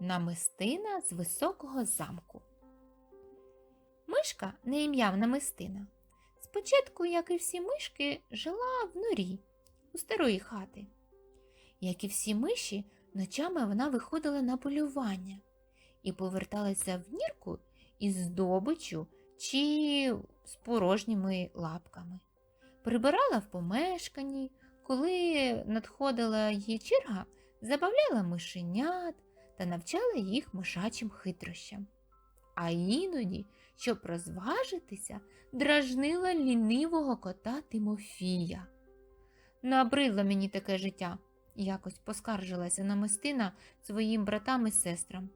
Намистина з високого замку. Мишка не ім'я намистина. Спочатку, як і всі мишки, жила в норі у старої хати. Як і всі миші, ночами вона виходила на полювання і поверталася в нірку із здобичу чи з порожніми лапками. Прибирала в помешканні, коли надходила її черга, забавляла мишенят та навчала їх мишачим хитрощам. А іноді, щоб розважитися, дражнила лінивого кота Тимофія. Набридло мені таке життя, якось поскаржилася намистина своїм братам і сестрам.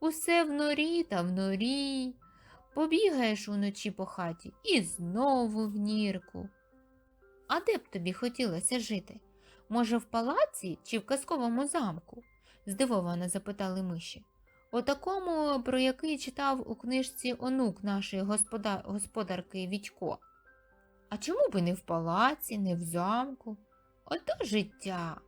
Усе в норі та в норі. Побігаєш уночі по хаті і знову в нірку. А де б тобі хотілося жити? Може, в палаці чи в казковому замку? здивовано запитали миші. У такому, про який читав у книжці онук нашої господа... господарки Вітько. А чому би не в палаці, не в замку? Ото життя.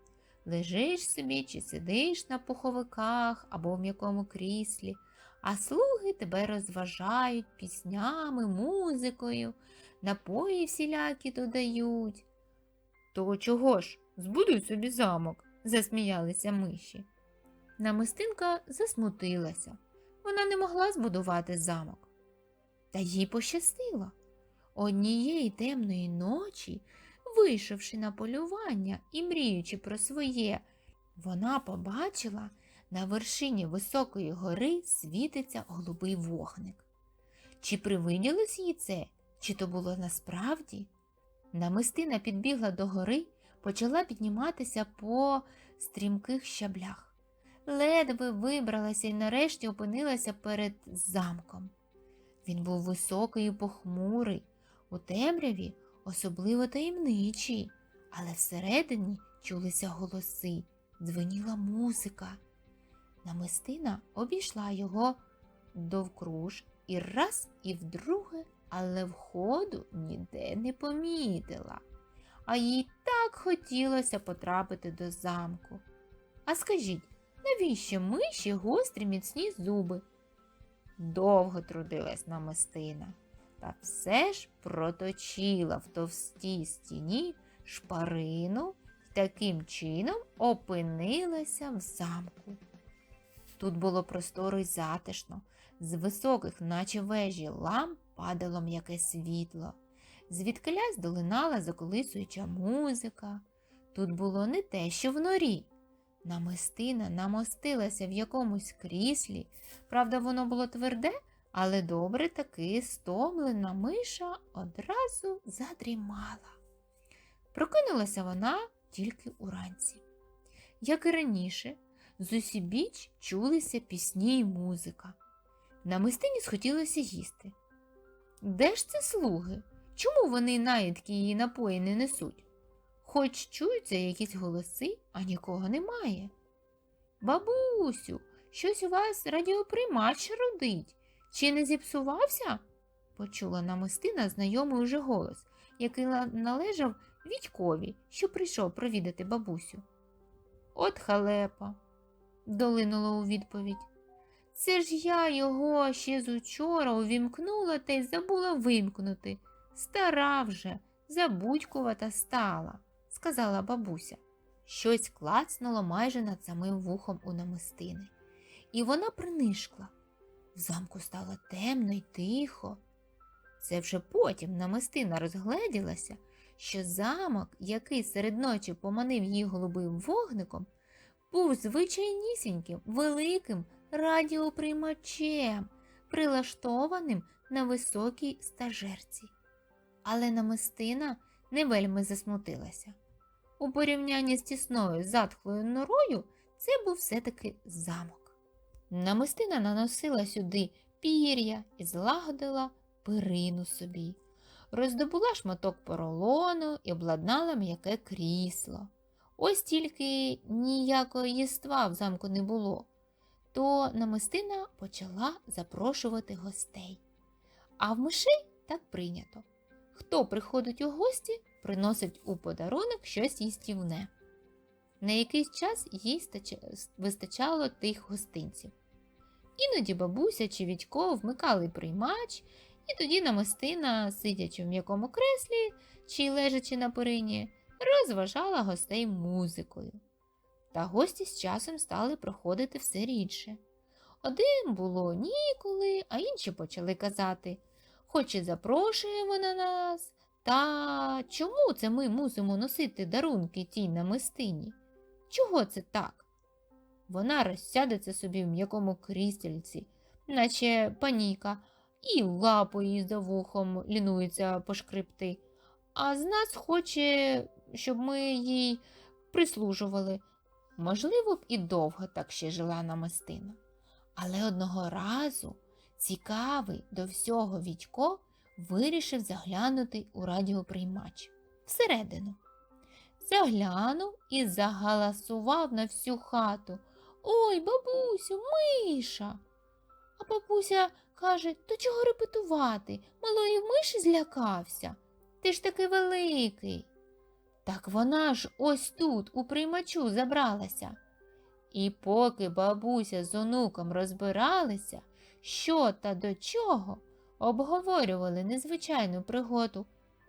Лежиш собі чи сидиш на пуховиках або в м'якому кріслі, а слуги тебе розважають піснями, музикою, напої всілякі додають. То чого ж? Збудуй собі замок, засміялися миші. Намистинка засмутилася. Вона не могла збудувати замок. Та їй пощастило. Однієї темної ночі, вийшовши на полювання і мріючи про своє, вона побачила на вершині високої гори світиться голубий вогник. Чи привиділось їй це, чи то було насправді? Намистина підбігла до гори, почала підніматися по стрімких щаблях. Ледве вибралася і нарешті опинилася перед замком. Він був високий і похмурий, у темряві особливо таємничий, але всередині чулися голоси, дзвеніла музика. Намистина обійшла його довкруж і раз і вдруге, але входу ніде не помітила. А їй так хотілося потрапити до замку. А скажіть, навіщо миші гострі міцні зуби? Довго трудилась намистина, та все ж проточила в товстій стіні шпарину і таким чином опинилася в замку. Тут було просторо й затишно, з високих, наче вежі, ламп падало м'яке світло, звідкилясь долинала заколисуюча музика. Тут було не те, що в норі. Намистина намостилася в якомусь кріслі. Правда, воно було тверде, але добре таки стомлена миша одразу задрімала. Прокинулася вона тільки уранці. Як і раніше, з усібіч чулися пісні й музика. Намистині схотілося їсти. Де ж це слуги? Чому вони наїдки її напої не несуть? Хоч чуються якісь голоси, а нікого немає. Бабусю, щось у вас радіоприймач родить. Чи не зіпсувався? почула намистина знайомий уже голос, який належав Вітькові, що прийшов провідати бабусю. От халепа, долинуло у відповідь. Це ж я його ще з учора увімкнула та й забула вимкнути. Стара вже, забудькувата стала, сказала бабуся. Щось клацнуло майже над самим вухом у намистини, і вона принишкла. В замку стало темно й тихо. Це вже потім намистина розгледілася, що замок, який серед ночі поманив її голубим вогником, був звичайнісіньким, великим радіоприймачем, прилаштованим на високій стажерці. Але намистина не вельми засмутилася. У порівнянні з тісною затхлою норою це був все-таки замок. Намистина наносила сюди пір'я і злагодила перину собі, роздобула шматок поролону і обладнала м'яке крісло. Ось тільки ніякого єства в замку не було, то намистина почала запрошувати гостей. А в мишей так прийнято. Хто приходить у гості, приносить у подарунок щось їстівне. На якийсь час їй вистачало тих гостинців. Іноді бабуся чи Відько вмикали приймач, і тоді намистина, сидячи в м'якому креслі чи лежачи на перині, розважала гостей музикою. Та гості з часом стали проходити все рідше. Один було ніколи, а інші почали казати Хоч і запрошує вона нас, та чому це ми мусимо носити дарунки тій намистині? Чого це так? Вона розсядеться собі в м'якому крістельці, наче паніка, і лапою її за вухом лінується пошкребти, а з нас хоче, щоб ми їй прислужували. Можливо б і довго так ще жила намистина. Але одного разу цікавий до всього Відько вирішив заглянути у радіоприймач всередину. Заглянув і загаласував на всю хату. Ой, бабусю, миша. А бабуся каже, то чого репетувати? Малої миші злякався. Ти ж таки великий. Так вона ж ось тут, у приймачу, забралася. І поки бабуся з онуком розбиралися, що та до чого, обговорювали незвичайну пригоду,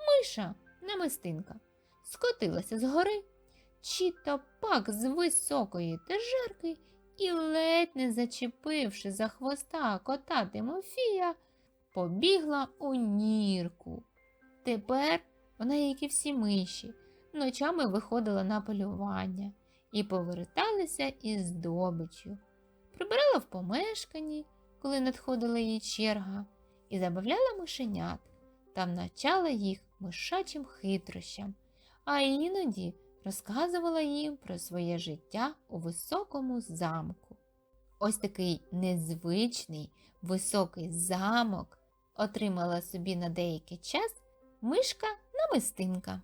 миша намистинка скотилася з гори, чи то пак з високої тежерки і, ледь не зачепивши за хвоста кота Тимофія, побігла у нірку. Тепер вона, як і всі миші, ночами виходила на полювання і поверталася із здобиччю. Прибирала в помешканні, коли надходила її черга, і забавляла мишенят та навчала їх мишачим хитрощам, а іноді розказувала їм про своє життя у високому замку. Ось такий незвичний високий замок отримала собі на деякий час мишка намистинка.